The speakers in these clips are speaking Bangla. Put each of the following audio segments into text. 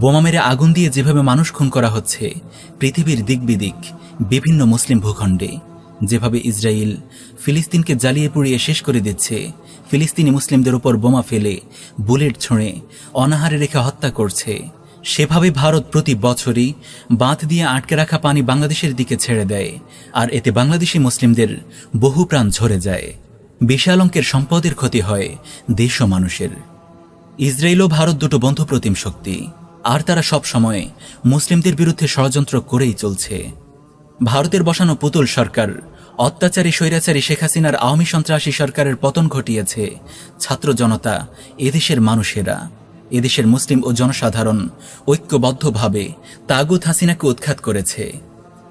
বোমা মেরে আগুন দিয়ে যেভাবে মানুষ খুন করা হচ্ছে, পৃথিবীর দিক বিদিক বিভিন্ন মুসলিম ভূখণ্ডে, যেভাবে ইসরায়েল ফিলিস্তিনকে জ্বালিয়ে পুড়িয়ে শেষ করে দিচ্ছে, ফিলিস্তিনি মুসলিমদের উপর বোমা ফেলে, বুলেট ছুঁড়ে, অনাহারে রেখে হত্যা করছে, সেভাবে ভারত প্রতি বছরই বাঁধ দিয়ে আটকে রাখা পানি বাংলাদেশের দিকে ছেড়ে দেয়, আর এতে বাংলাদেশি মুসলিমদের বহু প্রাণ ঝরে যায়। বিশাল অঙ্কের সম্পদের ক্ষতি হয় দেশ ও মানুষের। ইসরায়েল ও ভারত দুটো বন্ধুপ্রতিম শক্তি। আর তারা সব সময় মুসলিমদের বিরুদ্ধে ষড়যন্ত্র করেই চলছে। ভারতের বসানো পুতুল সরকার, অত্যাচারী, স্বৈরাচারী শেখ হাসিনার আওয়ামী সন্ত্রাসী সরকারের পতন ঘটিয়েছে। ছাত্র জনতা, এদেশের মানুষেরা, এদেশের মুসলিম ও জনসাধারণ ঐক্যবদ্ধভাবে তাগুত হাসিনাকে উৎখাত করেছে।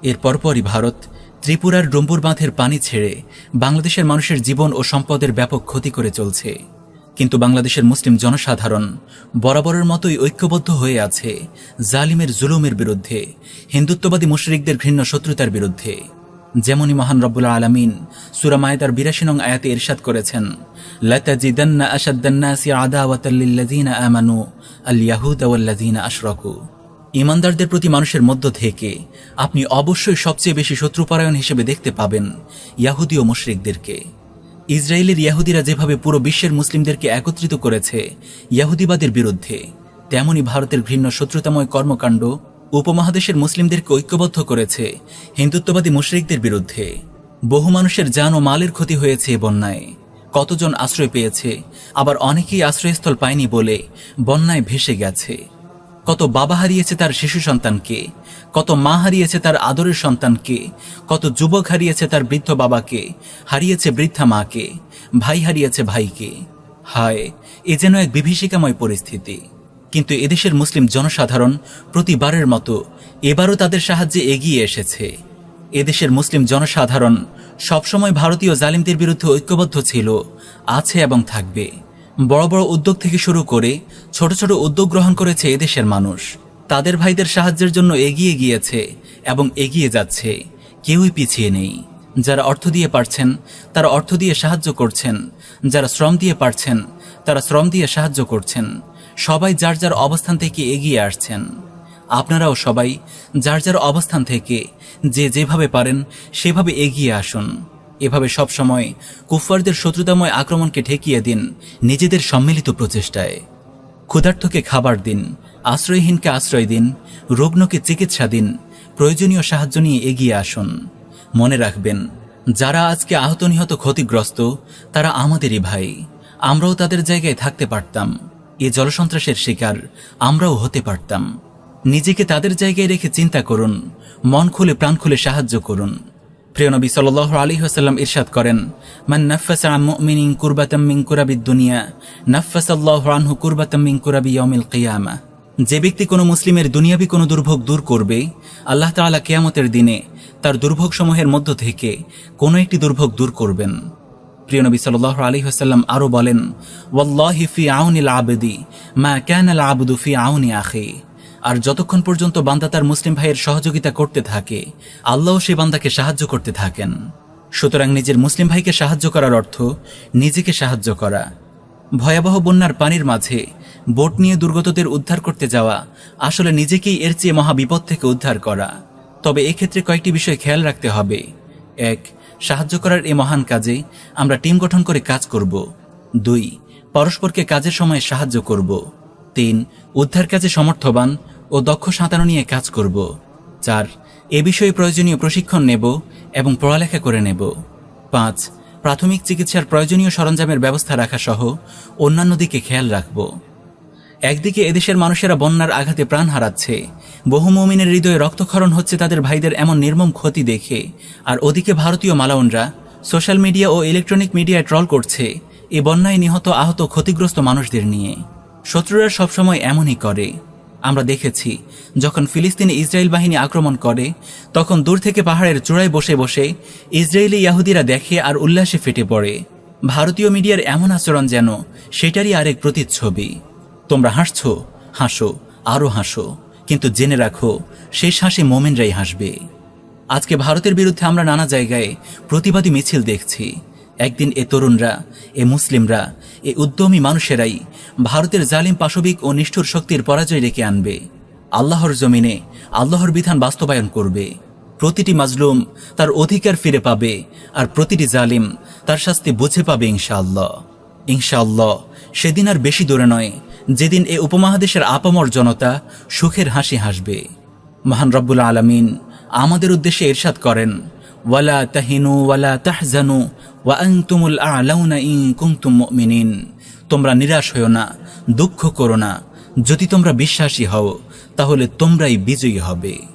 এর পরপরই ভারত ত্রিপুরার ডম্বুর বাঁধের পানি ছেড়ে বাংলাদেশের মানুষের জীবন ও সম্পদের ব্যাপক ক্ষতি করে চলছে। কিন্তু বাংলাদেশের মুসলিম জনসাধারণ বরাবরের মতোই ঐক্যবদ্ধ হয়ে আছে জালিমের জুলুমের বিরুদ্ধে, হিন্দুত্ববাদী মুশরিকদের ঘৃণ্য শত্রুতার বিরুদ্ধে। যেমনই মহান রব্বুল আলমিন সুরামায়দার বিরাশি নং আয়াতে ইরশাদ করেছেন আমানু, আল ইমানদারদের প্রতি মানুষের মধ্য থেকে আপনি অবশ্যই সবচেয়ে বেশি শত্রুপরায়ণ হিসেবে দেখতে পাবেন ইয়াহুদি ও মুশরিকদেরকে। ইসরায়েলের ইয়াহুদিরা যেভাবে পুরো বিশ্বের মুসলিমদেরকে একত্রিত করেছে ইয়াহুদিবাদের বিরুদ্ধে, তেমনি ভারতের ঘৃণ্য শত্রুতাময় কর্মকাণ্ড উপমহাদেশের মুসলিমদেরকে ঐক্যবদ্ধ করেছে হিন্দুত্ববাদী মুশরিকদের বিরুদ্ধে। বহু মানুষের যান ও মালের ক্ষতি হয়েছে এ বন্যায়। কতজন আশ্রয় পেয়েছে, আবার অনেকেই আশ্রয়স্থল পায়নি বলে বন্যায় ভেসে গেছে। কত বাবা হারিয়েছে তার শিশু সন্তানকে, কত মা হারিয়েছে তার আদরের সন্তানকে, কত যুবক হারিয়েছে তার বৃদ্ধ বাবাকে, হারিয়েছে বৃদ্ধা মাকে, ভাই হারিয়েছে ভাইকে। হায়, এ যেন এক বিভীষিকাময় পরিস্থিতি। কিন্তু এদেশের মুসলিম জনসাধারণ প্রতিবারের মতো এবারও তাদের সাহায্যে এগিয়ে এসেছে। এদেশের মুসলিম জনসাধারণ সবসময় ভারতীয় জালিমদের বিরুদ্ধে ঐক্যবদ্ধ ছিল, আছে এবং থাকবে। বড় বড় উদ্যোগ থেকে শুরু করে ছোট ছোট উদ্যোগ গ্রহণ করেছে এদেশের মানুষ। তাদের ভাইদের সাহায্যের জন্য এগিয়ে গিয়েছে এবং এগিয়ে যাচ্ছে। কেউই পিছিয়ে নেই। যারা অর্থ দিয়ে পারছেন, তারা অর্থ দিয়ে সাহায্য করছেন। যারা শ্রম দিয়ে পারছেন, তারা শ্রম দিয়ে সাহায্য করছেন। সবাই যার যার অবস্থান থেকে এগিয়ে আসছেন। আপনারাও সবাই যার যার অবস্থান থেকে যে যেভাবে পারেন, সেভাবে এগিয়ে আসুন। এভাবে সবসময় কুফফারদের শত্রুতাময় আক্রমণকে ঠেকিয়ে দিন নিজেদের সম্মিলিত প্রচেষ্টায়। ক্ষুধার্থকে খাবার দিন, আশ্রয়হীনকে আশ্রয় দিন রুগ্নকে চিকিৎসা দিন, প্রয়োজনীয় সাহায্য নিয়ে এগিয়ে আসুন। মনে রাখবেন, যারা আজকে আহত নিহত ক্ষতিগ্রস্ত, তারা আমাদেরই ভাই। আমরাও তাদের জায়গায় থাকতে পারতাম। এ জলসন্ত্রাসের শিকার আমরাও হতে পারতাম। নিজেকে তাদের জায়গায় রেখে চিন্তা করুন, মন খুলে প্রাণ খুলে সাহায্য করুন। প্রিয় নবী সাল আলী হাসাল্লাম ইরশাদ করেন, মান নাফাস মিনিং কুরবাতাম মিং কুরাবি দুনিয়া নাফাস আল্লাহ আনহু কুরবাতাম মিং কুরাবি ইয়মিল কিয়ামা। যে ব্যক্তি কোনো মুসলিমের দুনিয়াবি কোনো দুর্ভোগ দূর করবে, আল্লাহ তাআলা কেয়ামতের দিনে তার দুর্ভোগ সমূহের মধ্য থেকে কোনো একটি দুর্ভোগ দূর করবেন। প্রিয় নবী সাল আলী হাসাল্লাম আরও বলেন, ওয়াল্লাহি ফি আউনিল আবেদি, মা ক্যান আল আবদু ফি আউনি আখি। আর যতক্ষণ পর্যন্ত বান্দা তার মুসলিম ভাইয়ের সহযোগিতা করতে থাকে আল্লাহ সেই বান্দাকে সাহায্য করতে থাকেন। সুতরাং নিজের মুসলিম ভাইকে সাহায্য করার অর্থ নিজেকে সাহায্য করা। ভয়াবহ বন্যার পানির মাঝে বোট নিয়ে দুর্গতদের উদ্ধার করতে যাওয়া আসলে নিজেকেই এর চেয়ে মহা বিপদ থেকে উদ্ধার করা। তবে এক্ষেত্রে কয়েকটি বিষয় খেয়াল রাখতে হবে। এক, সাহায্য করার এই মহান কাজে আমরা টিম গঠন করে কাজ করব। দুই, পরস্পরকে কাজের সময় সাহায্য করব। তিন, উদ্ধার কাজে সমর্থবান ও দক্ষ সাঁতারু নিয়ে কাজ করব চার এ বিষয়ে প্রয়োজনীয় প্রশিক্ষণ নেব এবং পড়ালেখা করে নেব। পাঁচ, প্রাথমিক চিকিৎসার প্রয়োজনীয় সরঞ্জামের ব্যবস্থা রাখা সহ অন্যান্য দিকে খেয়াল রাখব। একদিকে এদেশের মানুষেরা বন্যার আঘাতে প্রাণ হারাচ্ছে, বহু মমিনের হৃদয়ে রক্তক্ষরণ হচ্ছে তাদের ভাইদের এমন নির্মম ক্ষতি দেখে, আর ওদিকে ভারতীয় মালাউনরা সোশ্যাল মিডিয়া ও ইলেকট্রনিক মিডিয়ায় ট্রল করছে, এ বন্যায় নিহত আহত ক্ষতিগ্রস্ত মানুষদের নিয়ে। শত্রুরা সবসময় এমনই করে। আমরা দেখেছি, যখন ফিলিস্তিনি ইসরায়েল বাহিনী আক্রমণ করে, তখন দূর থেকে পাহাড়ের চূড়ায় বসে বসে ইসরায়েলি ইয়াহুদিরা দেখে আর উল্লাসে ফেটে পড়ে। ভারতীয় মিডিয়ার এমন আচরণ যেন সেটারই আরেক প্রতিচ্ছবি। তোমরা হাসছো, হাসো আরও হাসো, কিন্তু জেনে রাখো, শেষ হাসি মোমেনরাই হাসবে। আজকে ভারতের বিরুদ্ধে আমরা নানা জায়গায় প্রতিবাদী মিছিল দেখছি। একদিন এ তরুণরা, এ মুসলিমরা, এ উদ্যমী মানুষেরাই ভারতের জালিম পাশবিক ও নিষ্ঠুর শক্তির পরাজয় ডেকে আনবে। আল্লাহর জমিনে আল্লাহর বিধান বাস্তবায়ন করবে। প্রতিটি মাজলুম তার অধিকার ফিরে পাবে আর প্রতিটি জালিম তার শাস্তি বুঝে পাবে ইনশাআল্লাহ। ইনশাআল্লাহ, সেদিন আর বেশি দূরে নয়, যেদিন এ উপমহাদেশের আপামর জনতা সুখের হাসি হাসবে। মহান রব্বুল আলমিন আমাদের উদ্দেশ্যে ইরশাদ করেন ওয়ালা তাহিনু ওয়ালা তাহজানু ওয়া আনতুমুল আ'লাউনা ইন কুনতুম মুমিনিন তোমরা নিরাশ হও না, দুঃখ করো না। যদি তোমরা বিশ্বাসী হও, তাহলে তোমরাই বিজয়ী হবে।